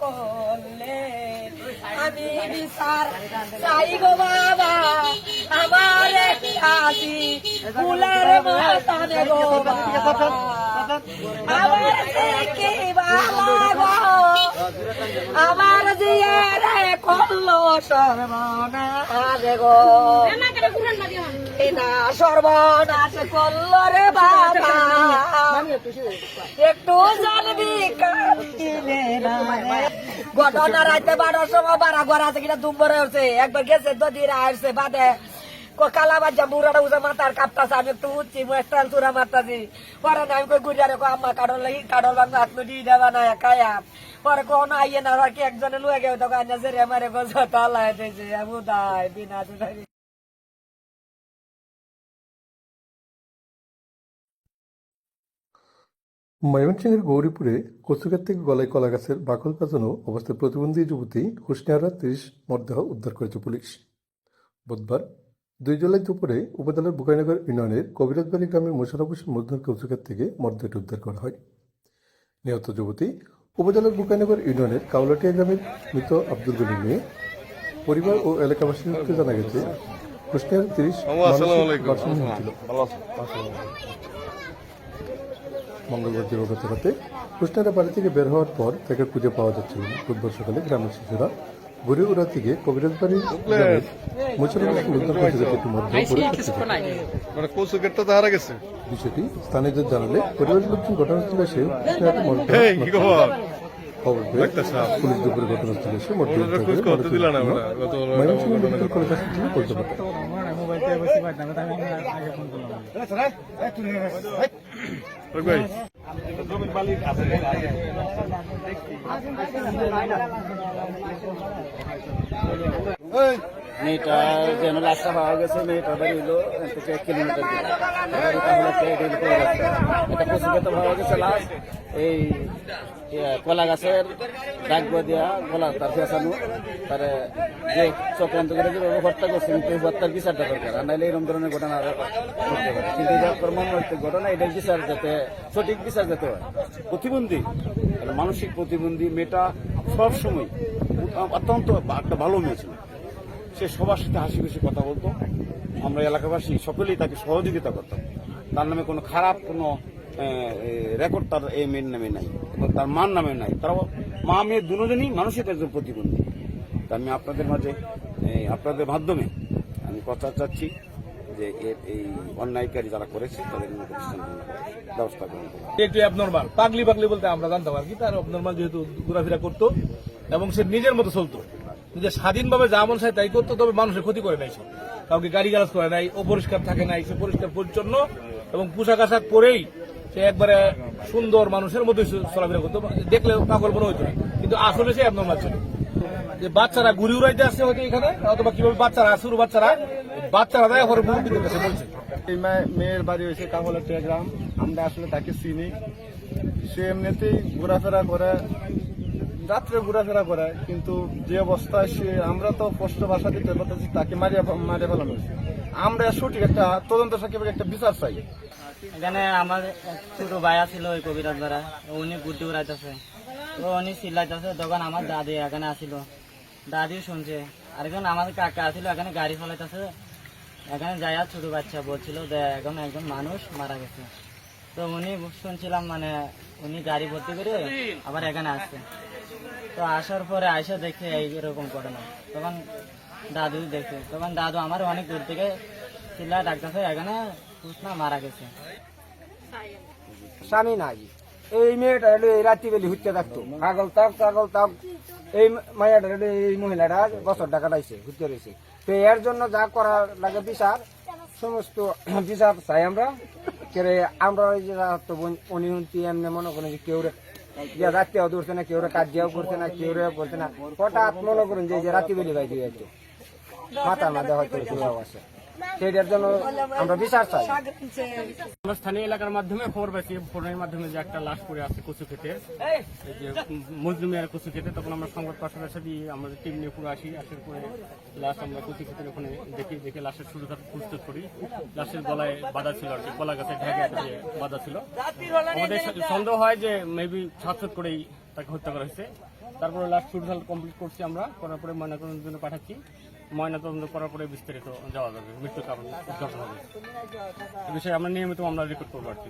করলে আমি বিচার চাই গো বাবা। আমার কাজী ফুলের মতন গো বাবা। আমার কি গো। আমার দিয়ে রে করল সর্বনাশ গো। সর্বনাশ করল রে বাবা। একটু। ঘটনা রাইতে বারোর সময় বারা ঘর আছে কিনা দুম্বরে উঠছে একবার গেছে দদিরা আসছে, বাদে কালা বাজা বুড়াটা উঠে মাথার কাপতাছে আমি একটু উঠছি মুস্তাল চূড়া মারতাছি। পরে না না পরে কোন আইয়ে না কি একজনে লুয়ে গেছে তখন আন্না জেরে মারে ময়মনসিংহের গৌরীপুরে কচুঘাট থেকে গলায় কলা গাছের বাকল পেঁচানো অবস্থায় প্রতিবন্ধী যুবতী হুসনিয়ারা তিরিশ মরদেহ উদ্ধার করেছে পুলিশ। বুধবার দুই জুলাই দুপুরে উপজেলার বুকাইনগর ইউনিয়নের কবিরাজবাড়ি গ্রামের মোশারফ হোসেন কচুঘাট থেকে মরদেহটি উদ্ধার করা হয়। নিহত যুবতী উপজেলার বুকাইনগর ইউনিয়নের কাউলাটিয়া গ্রামের মৃত আব্দুল গনির মেয়ে পরিবার ও এলাকাবাসীর সূত্রে জানা গেছে হুসনিয়ার তিরিশ ছিল। মঙ্গলবার দিবাগত রাতে কৃষ্ণারা বাড়ি থেকে বের হওয়ার পর তাকে খুঁজে পাওয়া যাচ্ছিল বুধবার সকালে গ্রামের শিশুরা ঘুরে উড়া থেকে কবিরাজ বাড়ির। মানে গেছে। বিষয়টি স্থানীয়দের জানালে পরিবারের লোকজন ঘটনাস্থলে এসে খবর পেয়ে পুলিশ দুপুরে ঘটনাস্থলে এসে ময়মনসিংহ মেডিকেল কলেজ হাসপাতালে মেয়েটা যেন লাশটা পাওয়া গেছে, মেয়েটা বাড়ি হলো এক কিলোমিটার এটা পশুকে পাওয়া গেছে লাশ এই কলা গাছের ডাক দিয়া কলা তার ফেসানো। তার যে চক্রান্ত করে যেভাবে হত্যা করছে, কিন্তু হত্যার বিচারটা দরকার। আর নাহলে এরকম ধরনের ঘটনা ঘটতে পারে। কিন্তু এটা মর্মান্তিক ঘটনা এটার বিচার যাতে, সঠিক বিচার যাতে হয়। প্রতিবন্ধী মানসিক প্রতিবন্ধী মেয়েটা সবসময় অত্যন্ত একটা ভালো মেয়ে ছিল। সে সবার সাথে হাসি খুশি কথা বলতো। আমরা এলাকাবাসী সকলেই তাকে সহযোগিতা করতাম। তার নামে কোনো খারাপ কোনো রেকর্ড তার এই মেয়ের নামে নাই তার মার নামে নাই। তারা মা মেয়ে দুজনই মানুষের একজন প্রতিবন্ধী। তা আমি আপনাদের মাঝে আপনাদের মাধ্যমে আমি কথা চাচ্ছি যে এর এই অন্যায়কারী যারা করেছে, তাদের ব্যবস্থা গ্রহণ করুন। একটু অ্যাবনর্মাল পাগলি পাগলি বলতে আমরা জানতাম আর কি তার অ্যাবনর্মাল যেহেতু ঘোরাফেরা করতো এবং সে নিজের মতো চলতো। নিজে স্বাধীনভাবে যা মন চায় তাই করতো, তবে মানুষের ক্ষতি করে নাইছে কাউকে গাড়ি গালাজ করে নাই, অপরিষ্কার থাকে নাই, সে পরিষ্কার পরিচ্ছন্ন এবং পোশাক আশাক পরেই সে একবারে সুন্দর মানুষের মধ্যে চলাফেরা করতো। দেখলে পাগল মনে হইতো না, কিন্তু আসলে সে অ্যাবনর্মাল ছিল। যে বাচ্চারা ঘুরি উড়াইতে আসছে হয়তো এখানে, অথবা কীভাবে বাচ্চারা, শুরু বাচ্চারা বাচ্চারা দেয় পরে মুরব্বীদের কাছে বলছে। এই মেয়ের বাড়ি হয়েছে কাহলাটিয়া গ্রাম, আমরা আসলে তাকে চিনি। সে এমনিতেই ঘোরাফেরা করে রাত্রে ঘোরাফেরা করে, কিন্তু যে অবস্থায় সে, আমরা তো স্পষ্ট ভাষা দিতে পারতেছি, তাকে মারিয়া মারিয়া ফেলানো হয়েছে। আমরা সঠিক একটা তদন্ত সাকিবের একটা বিচার চাই। এখানে আমার ছোট ভাইয়া ছিল ওই কবিরাজ দ্বারা। উনি গুটি উড়াইতেছে। তো উনি চিল্লাইতেছে, তখন আমার দাদি এখানে আসিল। দাদিও শুনছে। আর এখন আমাদের কাকা আসিল এখানে গাড়ি চালাইতেছে। এখানে যাইয়া ছোট বাচ্চা বলছিল যে, এখন একজন মানুষ মারা গেছে। তো উনি শুনছিলাম মানে উনি গাড়ি ভর্তি করে আবার এখানে আসছে। তো আসার পরে আইসা দেখে এইরকম করে না। তখন দাদু দেখে, তখন দাদু আমার অনেক দূর থেকে চিল্লা ডাকতেছে, এখানে কুসনা মারা গেছে। স্বামী নাই। এই মেয়েটা হলো এই রাত্রিবেলি হুচ্ছে থাকতো। পাগল তাক পাগল তাক এই মায়াটা হলো এই মহিলাটা বছর টাকা পাইছে হুচ্ছে রয়েছে। তো এর জন্য যা করা লাগে বিচার, সমস্ত বিচার চাই আমরা। কেরে আমরা ওই যে উনি এমনি মনে করেন যে কেউ যে রাত্রেও ধরছে না কেউ কাজিয়াও করছে না কেউ করছে না। হঠাৎ মনে করুন যে রাত্রিবেলি ভাই দিয়ে মাথার মাঝে হয়তো কেউ আছে সেইটার জন্য আমরা বিচার চাই। আমরা স্থানীয় এলাকার মাধ্যমে খবর পাইছি, ফোনের মাধ্যমে যে একটা লাশ পড়ে আছে কচু খেতে যে মজলুমিয়ার কচু খেতে তখন আমরা সংবাদ পাশাপাশি দিয়ে আমাদের টিম নিয়ে পুরো আসি, আসার পরে লাশ আমরা কচু খেতের ওখানে দেখি, দেখে লাশের শুরু প্রস্তুত করি। লাশের গলায় বাধা ছিল আর কি কলা গাছের ঢেকে বাধা ছিল। আমাদের সন্দেহ হয় যে মেবি ছাত্র করেই তাকে হত্যা করা হয়েছে। তারপরে লাস্ট ফুটবল কমপ্লিট করছি আমরা, করার পরে ময়নাতদন্তের জন্য পাঠাচ্ছি। ময়নাতদন্ত করার পরে বিস্তারিত যাওয়া যাবে, মৃত্যুর কারণ উদ্ঘাটন হবে। এ বিষয়ে আমরা নিয়মিত আমরা রেকর্ড করব আর কি।